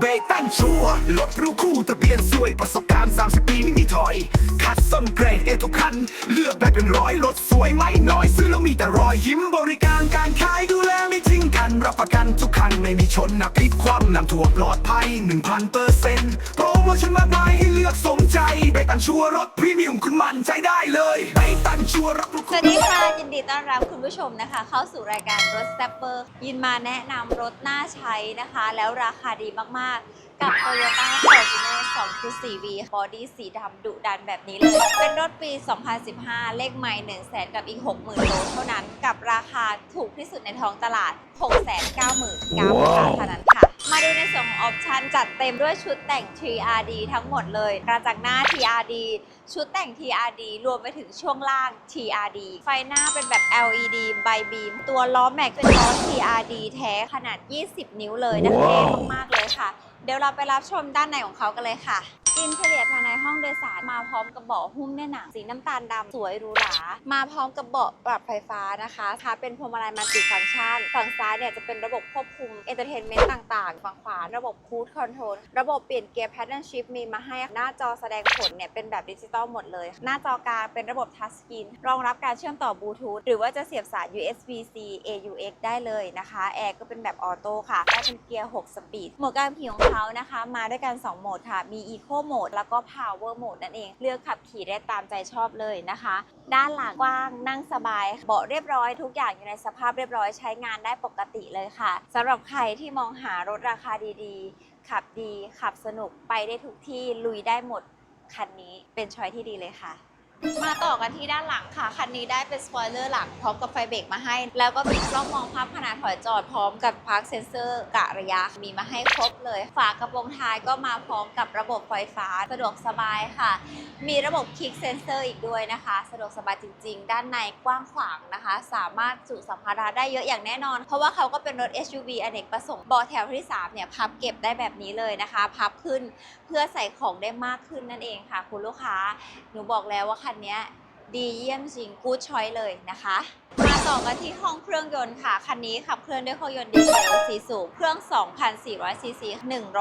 เบตันชัวร์รถรู้คู่ทะเบียนสวยประสบการณ์ 30 ปีไม่มีถอย คัดส้นเกรดเอทุกคัน เลือกได้เป็นร้อยรถสวยไม่น้อย ซื้อแล้วมีแต่รอยยิ้มบริการการขายดูแลไม่ทิ้งกัน รับประกันทุกคันไม่มีชนนักพลิกคว่ำนำถั่วปลอดภัย 1,000เปอร์เซ็นต์โปรโมชั่นมากมายให้เลือกสมใจ ตันชัวรถพรีเมียมคุณมั่นใจได้เลยเบตันชัวรถสวัสดีค่ะ ยินดีต้อนรับคุณผู้ชมนะคะ เข้าสู่รายการรถสเตปเปอร์ ยินมาแนะนำรถน่าใช้นะคะ แล้วราคาดีมากๆ กับ Toyota Fortuner 2.4V บอดี้สีดำดุดันแบบนี้เลย เป็นรถปี 2015 เลขไมล์1 0 0 0 0 0กับอีก 60,000โลเท่านั้น กับราคาถูกที่สุดในท้องตลาด 699,000บาทเท่านั้น มาดูในส่วนของออปชันจัดเต็มด้วยชุดแต่ง TRD ทั้งหมดเลยกระจังหน้า TRD ชุดแต่ง TRD รวมไปถึงช่วงล่าง TRD ไฟหน้าเป็นแบบ LED ใบบีม ตัวล้อแม็กเป็นล้อ TRD แท้ขนาด 20 นิ้วเลยนะคะเท่มากๆเลยค่ะ เดี๋ยวเราไปรับชมด้านในของเขากันเลยค่ะ อินเทเลียภายในห้องโดยสารมาพร้อมกับเบาะหุ้มแน่นหนังสีน้ำตาลดำสวยหรูหรา มาพร้อมกับเบาะปรับไฟฟ้านะคะคะเป็นพวงมาลัยมัลติฟังก์ชัน ฝั่งซ้ายเนี่ยจะเป็นระบบควบคุมเอนเตอร์เทนเมนต์ต่างๆ ฝั่งขวาระบบคูดคอนโทรลระบบเปลี่ยนเกียร์แพทเทิร์นชิฟมีมาให้หน้าจอแสดงผลเนี่ยเป็นแบบดิจิตอลหมดเลย หน้าจอกลางเป็นระบบทัชสกรีนรองรับการเชื่อมต่อบลูทูธหรือว่าจะเสียบสาย USB-C AUX ได้เลยนะคะแอร์ก็เป็นแบบออโต้ค่ะได้เป็นเกียร์ 6 สปีดโหมดการขี่ของเขานะคะ มาด้วยกัน 2 โหมดค่ะมี Eco Mode แล้วก็ Power Mode นั่นเอง เลือกขับขี่ได้ตามใจชอบเลยนะคะ ด้านหลังกว้างนั่งสบาย เบาะเรียบร้อยทุกอย่างอยู่ในสภาพเรียบร้อยใช้งานได้ปกติเลยค่ะสำหรับใครที่มองหารถราคาดีๆ ขับดีขับสนุกไปได้ทุกที่ลุยได้หมดคันนี้เป็นช้อยที่ดีเลยค่ะ มาต่อกันที่ด้านหลังค่ะ คันนี้ได้เป็นสปอยเลอร์หลังพร้อมกับไฟเบรกมาให้ แล้วก็มีกล้องมองภาพขนาดถอยจอดพร้อมกับพาร์คเซนเซอร์กะระยะ มีมาให้ครบเลย ฝากระโปรงท้ายก็มาพร้อมกับระบบไฟฟ้าสะดวกสบายค่ะ มีระบบคลิกเซนเซอร์อีกด้วยนะคะ สะดวกสบายจริง ๆ ด้านในกว้างขวางนะคะ สามารถจุสัมภาระได้เยอะอย่างแน่นอน เพราะว่าเขาก็เป็นรถ SUV อเนกประสงค์บาะแถวที่สามเนี่ยพับเก็บได้แบบนี้เลยนะคะ พับขึ้นเพื่อใส่ของได้มากขึ้นนั่นเองค่ะ คุณลูกค้าหนูบอกแล้วว่าคันันี้ดีเยี่ยมจริงกู๊ดชอยเลยนะคะ มาต่อกันที่ห้องเครื่องยนต์ค่ะ คันนี้ขับเคลื่อนด้วยเครื่องยนต์ดีเซลสีสูบเครื่อง 2,400ซีซี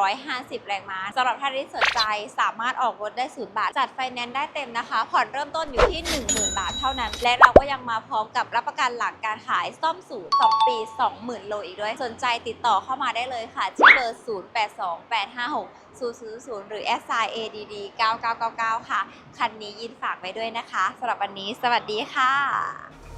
150 แรงม้าสำหรับท่านที่สนใจสามารถออกรถได้ศูนย์บาท จัดไฟแนนซ์ได้เต็มนะคะ ผ่อนเริ่มต้นอยู่ที่ 10,000 บาทเท่านั้น และเราก็ยังมาพร้อมกับรับประกันหลังการขายซ่อมศูนย์2ปี 20,000 โลอีกด้วย สนใจติดต่อเข้ามาได้เลยค่ะที่เบอร์ 082856 000หรือ SIADD 9999 ค่ะ คันนี้ยินฝากไว้ด้วยนะคะสำหรับวันนี้ สวัสดีค่ะ